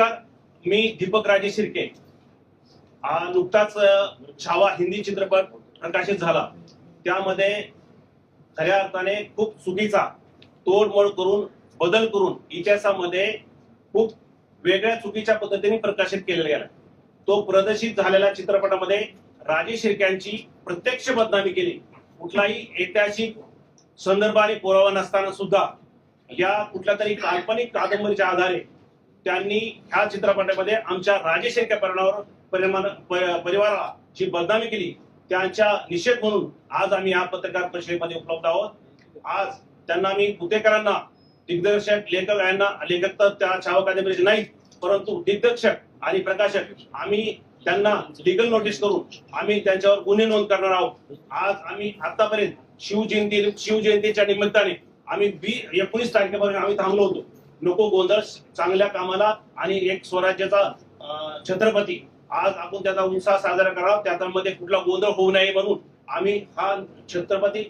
नमस्कार मी दीपक राजे शिर्के. हा नुकताच छावा हिंदी चित्रपट प्रकाशित झाला. त्यामध्ये खऱ्या अर्थाने खूप चुकीचा तोडमोड करून बदल करून इतिहासामध्ये खूप वेगळ्या चुकीच्या पद्धतीने प्रकाशित केलेला गेला. तो प्रदर्शित झालेल्या चित्रपटामध्ये राजे शिर्क्यांची प्रत्यक्ष बदनामी केली. कुठलाही ऐतिहासिक संदर्भाने पुरावा नसताना सुद्धा या कुठल्या तरी काल्पनिक कादंबरीच्या आधारे त्यांनी ह्या चित्रपटामध्ये आमच्या राजेश शिर्के परिणामावर परिणाम परिवाराची बदनामी केली त्यांच्या निषेध म्हणून आज आम्ही या पत्रकार परिषदेमध्ये उपलब्ध आहोत. आज त्यांना मी पुतेकरांना दिग्दर्शक लेखक यांना लेखक तर त्या छावा कादंबरीचे नाहीत परंतु दिग्दर्शक आणि प्रकाशक आम्ही त्यांना लिगल नोटीस करून आम्ही त्यांच्यावर गुन्हे नोंद करणार आहोत. आज आम्ही आतापर्यंत शिवजयंती शिवजयंतीच्या निमित्ताने आम्ही बी एकोणीस तारखेपर्यंत आम्ही थांबलो होतो. नको गोंधळ चांगल्या कामाला आणि एक स्वराज्याचा छत्रपती. आज आपण त्याचा उत्साह साजरा करावा त्यामध्ये कुठला गोंधळ होऊ नये म्हणून आम्ही हा छत्रपती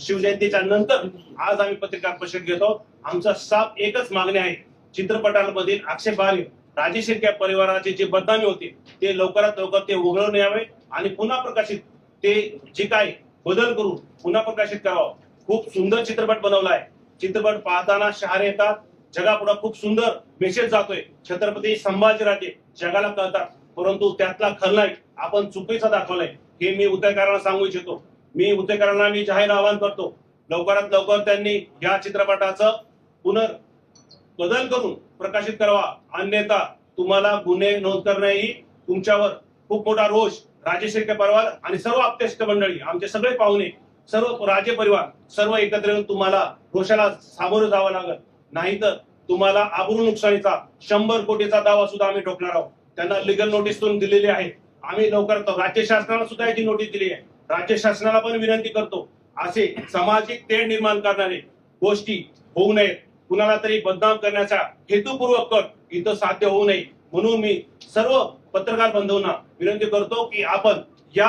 शिवजयंतीच्या नंतर आज आम्ही पत्रकार परिषद घेतो. आमचा साफ एकच मागणी आहे चित्रपटांमधील आक्षेपार्ह राजेश शिर्के परिवाराची जी बदनामी होती ते लवकरात लवकर ते उघडून यावे आणि पुन्हा प्रकाशित ते जे काय बदल करून पुन्हा प्रकाशित करावं. खूप सुंदर चित्रपट बनवला आहे चित्रपट पाहताना शहारे येतात जगापुढे खूप सुंदर मेसेज जातोय. छत्रपती संभाजीराजे जगाला कळतात. परंतु त्यातला खलनायक आपण चुकीचा दाखवलाय. हे मी उदयकारांना सांगू इच्छितो. मी उदयकारांना मी जाहीर आवाहन करतो. लवकरात लवकर त्यांनी या चित्रपटाचं पुनर् बदल करून प्रकाशित करावा. अन्यथा तुम्हाला गुन्हे नोंद करणे ही तुमच्यावर खूप मोठा रोष. राजे शिर्के परिवार आणि सर्व आप्तेष्ट मंडळी आमचे सगळे पाहुणे सर्व राजे परिवार सर्व एकत्र येऊन तुम्हाला रोषाला सामोरं जावं लागल. नाहीतर तुम्हाला आबरू नुकसानीचा शंभर कोटीचा दावा सुद्धा आम्ही ठोकणार आहोत. त्यांना लिगल नोटीस पण दिलेली आहे. आम्ही लवकर राज्य शासनाला सुद्धा याची नोटीस दिली आहे. राज्य शासनाला पण विनंती करतो. असे सामाजिक तेढ निर्माण करणारे गोष्टी होऊ नयेत. कुणाला तरी बदनाम करण्याचा हेतुपूर्वक कट इथं साध्य होऊ नये. म्हणून मी सर्व पत्रकार बंधूंना विनंती करतो की आपण या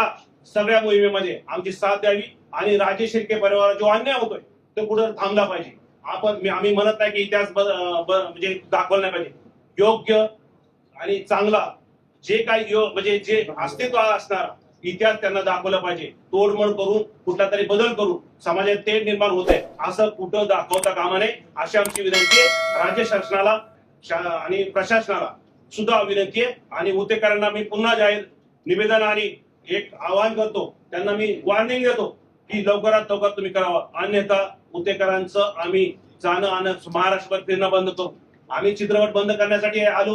सगळ्या मोहिमेमध्ये आमची साथ द्यावी आणि राजे शिर्के परिवार जो अन्याय होतोय तो कुठं थांबला पाहिजे. आपण आम्ही म्हणत नाही की इतिहास ब- म्हणजे दाखवला नाही पाहिजे. योग्य आणि चांगला जे काही म्हणजे जे अस्तित्व असणार इतिहास त्यांना दाखवला पाहिजे. तोडमोड करून कुठला तरी बदल करून समाजात ते निर्माण होत आहे. असं कुठं दाखवता कामा नये अशी आमची विनंती आहे. राज्य शासनाला शा- आणि प्रशासनाला सुद्धा विनंती आहे. आणि उतेकरांना मी पुन्हा जाहीर निवेदन आणि एक आवाहन करतो. त्यांना मी वॉर्निंग देतो. की लवकरात लवकर तुम्ही करावं. अन्यथा उतेकरांचं आम्ही जाणं आणि महाराष्ट्रभर फिरणं बंद करू आम्ही चित्रपट बंद करण्यासाठी आलो